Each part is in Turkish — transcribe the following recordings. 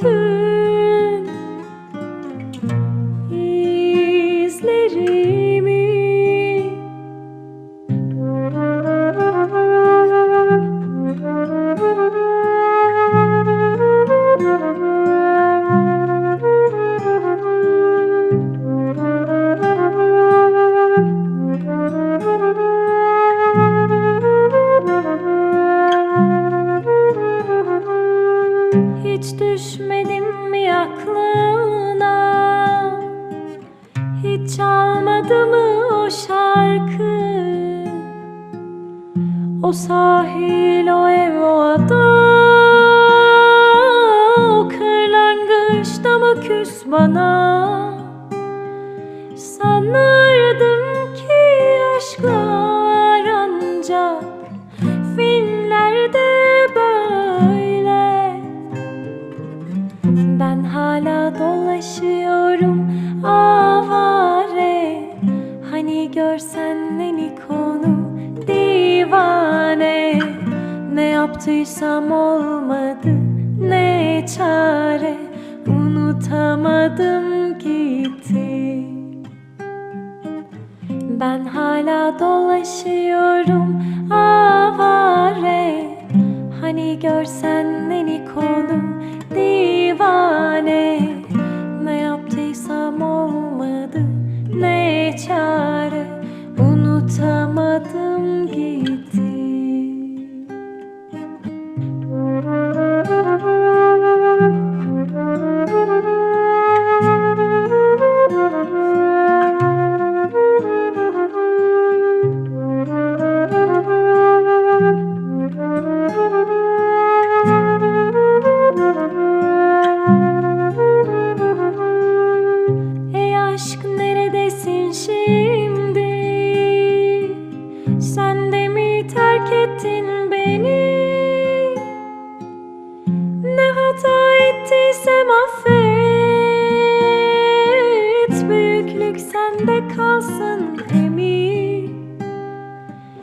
to Hiç düşmedim mi aklına? Hiç çalmadı mı o şarkı? O sahil, o ev, o ada? O kırlangıçta mı küs bana? Ben hala dolaşıyorum avare. Hani görsen beni konu divane. Ne yaptıysam olmadı ne çare. Unutamadım gitti. Ben hala dolaşıyorum avare. Hani görsen ettiysem affet? Büyüklük sende kalsın emin.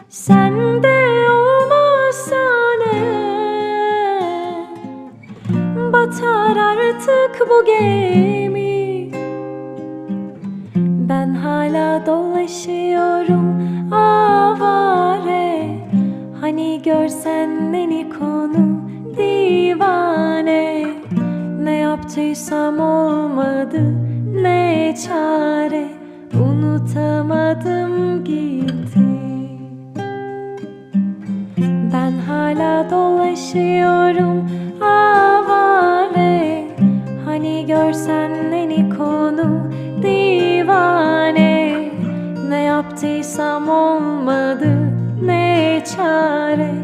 Sende olmazsa ne? Batar artık bu gemi. Ben hala dolaşıyorum avare. Hani görsen yaptıysam olmadı. Ne çare? Unutamadım gitti. Ben hala dolaşıyorum avare Hani görsen beni konu divane. Ne yaptıysam olmadı ne çare